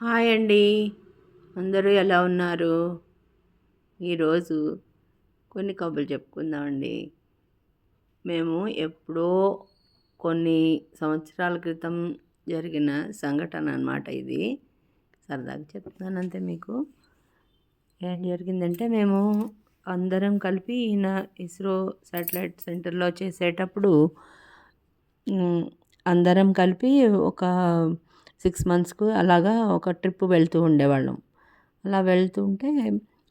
Hi అండి. అందరూ ఎలా ఉన్నారు? ఈరోజు కొన్ని కబుర్లు చెప్పుకుందామండి మేము ఎప్పుడో కొన్ని సంవత్సరాల క్రితం జరిగిన సంఘటన అనమాట ఇది. సరదాగా చెప్తున్నాను అంతే మీకు. ఏం జరిగిందంటే మేము అందరం కలిపి ఈయన ఇస్రో శాటిలైట్ సెంటర్లో చేసేటప్పుడు అందరం కలిపి ఒక సిక్స్ మంత్స్కు అలాగా ఒక ట్రిప్ వెళ్తూ ఉండేవాళ్ళం. అలా వెళ్తుంటే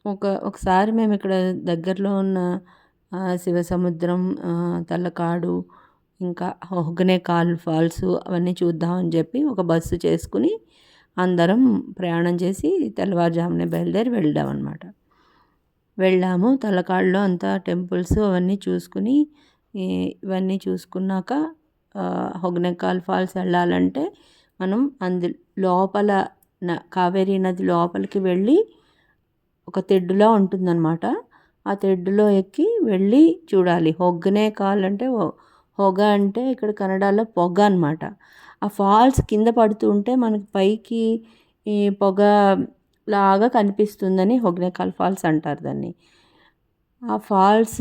ఒక ఒకసారి మేము ఇక్కడ దగ్గరలో ఉన్న శివ శివసముద్రం తలకాడు తల్లకాడు ఇంకా హొగనేకాల్ ఫాల్స్ అవన్నీ చూద్దామని చెప్పి ఒక బస్సు చేసుకుని అందరం ప్రయాణం చేసి తెల్లవారుజామునే బయలుదేరి వెళ్ళాం అనమాట వెళ్ళాము. తలకాడులో అంతా టెంపుల్స్ అవన్నీ చూసుకుని ఇవన్నీ చూసుకున్నాక హొగ్నెకాల్ ఫాల్స్ వెళ్ళాలంటే మనం అందు లోపల న కావేరీ నది లోపలికి వెళ్ళి ఒక తెడ్డులా ఉంటుందన్నమాట. ఆ తెడ్డులో ఎక్కి వెళ్ళి చూడాలి. హొగ్గనే కాల్ అంటే హొగ అంటే ఇక్కడ కన్నడలో పొగ అనమాట ఆ ఫాల్స్ కింద పడుతుంటే మనకి పైకి ఈ పొగ లాగా కనిపిస్తుందని హొగ్నేకాల్ ఫాల్స్ అంటారు దాన్ని. ఆ ఫాల్స్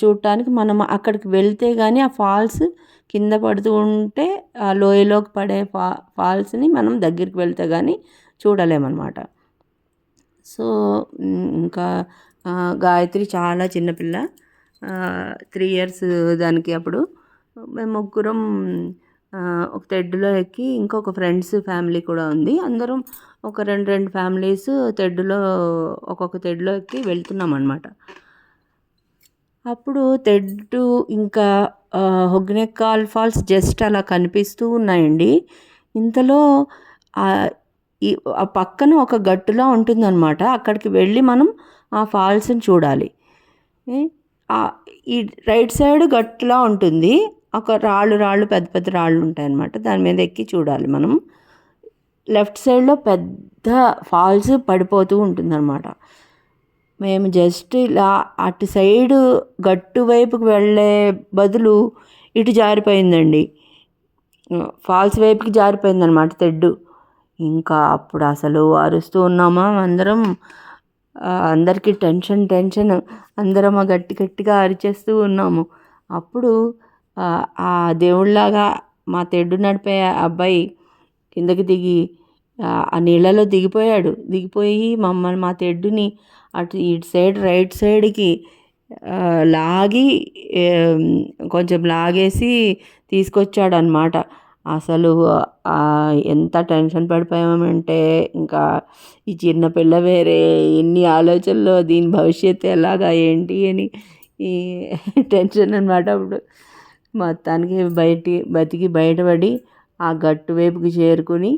చూడటానికి మనం అక్కడికి వెళ్తే కానీ ఆ ఫాల్స్ కింద పడుతూ ఉంటే ఆ లోయలోకి పడే ఫా ఫాల్స్ని మనం దగ్గరికి వెళ్తే కానీ చూడలేమన్నమాట. సో ఇంకా గాయత్రి చాలా చిన్నపిల్ల త్రీ ఇయర్స్ దానికి అప్పుడు. మేము ముగ్గురం ఒక తెడ్డులో ఎక్కి ఇంకొక ఫ్రెండ్స్ ఫ్యామిలీ కూడా ఉంది. అందరం ఒక రెండు రెండు ఫ్యామిలీస్ తెడ్డులో ఒక్కొక్క తెడ్డులో ఎక్కి వెళ్తున్నాం అనమాట అప్పుడు తెడ్డు ఇంకా ఆ, హొగ్నెక్కాల్ ఫాల్స్ జస్ట్ అలా కనిపిస్తూ ఉన్నాయండి. ఇంతలో ఆ ఈ ఆ పక్కన ఒక గట్టులా ఉంటుందన్నమాట. అక్కడికి వెళ్ళి మనం ఆ ఫాల్స్ని చూడాలి. ఈ రైట్ సైడ్ గట్టులా ఉంటుంది. ఒక రాళ్ళు రాళ్ళు పెద్ద పెద్ద రాళ్ళు ఉంటాయన్నమాట. దాని మీద ఎక్కి చూడాలి మనం. లెఫ్ట్ సైడ్లో పెద్ద ఫాల్స్ పడిపోతూ ఉంటుందన్నమాట. మేము జస్ట్ ఇలా అటు సైడు గట్టు వైపుకి వెళ్ళే బదులు ఇటు జారిపోయిందండి. ఫాల్స్ వైపుకి జారిపోయిందనమాట తెడ్డు. ఇంకా అప్పుడు అసలు అరుస్తూ ఉన్నామా అందరం. అందరికీ టెన్షన్ టెన్షన్. అందరం గట్టి గట్టిగా అరిచేస్తూ ఉన్నాము. అప్పుడు ఆ, ఆ దేవుళ్ళలాగా మా తెడ్డు నడిపే అబ్బాయి కిందకి దిగి ఆ నీళ్ళలో దిగిపోయాడు. దిగిపోయి మమ్మల్ని మా తెడ్డుని అటు ఇటు సైడ్ రైట్ సైడ్కి లాగి కొంచెం లాగేసి తీసుకొచ్చాడు అనమాట అసలు ఎంత టెన్షన్ పడిపోయామంటే ఇంకా ఈ చిన్న పిల్ల వేరే ఎన్ని ఆలోచనలో దీని భవిష్యత్తు ఎలాగా ఏంటి అని ఈ టెన్షన్ అనమాట అప్పుడు. మొత్తానికి బయటి బతికి బయటపడి ఆ గట్టు వైపుకి చేరుకుని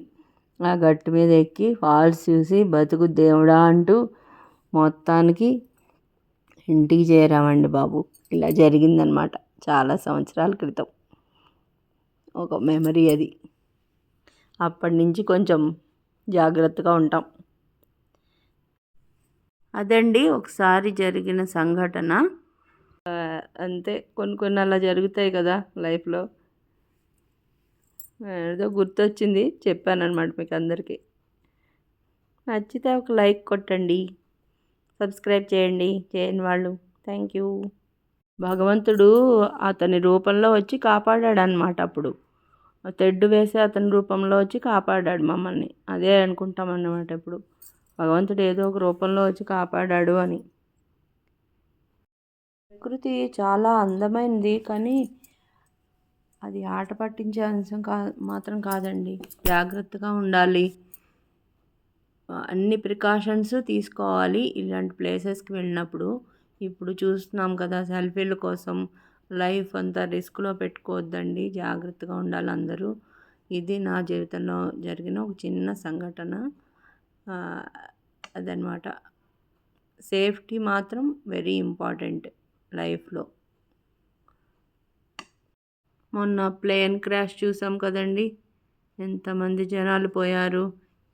ఆ గట్టు మీద ఎక్కి ఫాల్స్ చూసి బతుకు దేవుడా అంటూ మొత్తానికి ఇంటికి చేరామండి బాబు. ఇలా జరిగిందనమాట చాలా సంవత్సరాల క్రితం. ఒక మెమరీ అది. అప్పటి నుంచి కొంచెం జాగ్రత్తగా ఉంటాం. అదండి ఒకసారి జరిగిన సంఘటన. అంతే కొన్ని కొన్ని అలా జరుగుతాయి కదా లైఫ్లో. ఏదో గుర్తొచ్చింది చెప్పానమాట మీకు అందరికీ నచ్చితే ఒక లైక్ కొట్టండి. సబ్స్క్రైబ్ చేయండి. చేయని వాళ్ళు. Thank you. భగవంతుడు అతని రూపంలో వచ్చి కాపాడాడు అనమాట అప్పుడు తెడ్డు వేసి అతని రూపంలో వచ్చి కాపాడాడు మమ్మల్ని. అదే అనుకుంటాం అన్నమాట ఇప్పుడు. భగవంతుడు ఏదో ఒక రూపంలో వచ్చి కాపాడాడు అని. ప్రకృతి చాలా అందమైనది కానీ అది ఆట పట్టించే అంశం కా మాత్రం కాదండి. జాగ్రత్తగా ఉండాలి. అన్ని ప్రికాషన్స్ తీసుకోవాలి ఇలాంటి ప్లేసెస్కి వెళ్ళినప్పుడు. ఇప్పుడు చూస్తున్నాం కదా సెల్ఫీల కోసం లైఫ్ అంతా రిస్క్లో పెట్టుకోవద్దండి. జాగ్రత్తగా ఉండాలి అందరూ. ఇది నా జీవితంలో జరిగిన ఒక చిన్న సంఘటన. అదనమాట. సేఫ్టీ మాత్రం వెరీ ఇంపార్టెంట్ లైఫ్లో. మొన్న ప్లేన్ క్రాష్ చూసాం కదండి. ఎంతమంది జనాలు పోయారు.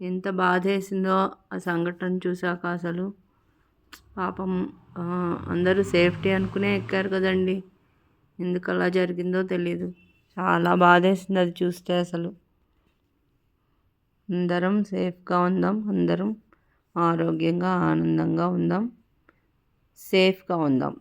ఎంత బాధేసిందో ఆ సంఘటన చూసాక అసలు. పాపం అందరూ సేఫ్టీ అనుకునే ఎక్కారు కదండి. ఎందుకు అలా జరిగిందో తెలియదు చాలా బాధేసింది అది చూస్తే అసలు. అందరం సేఫ్గా ఉందాం. అందరం ఆరోగ్యంగా ఆనందంగా ఉందాం. సేఫ్గా ఉందాం.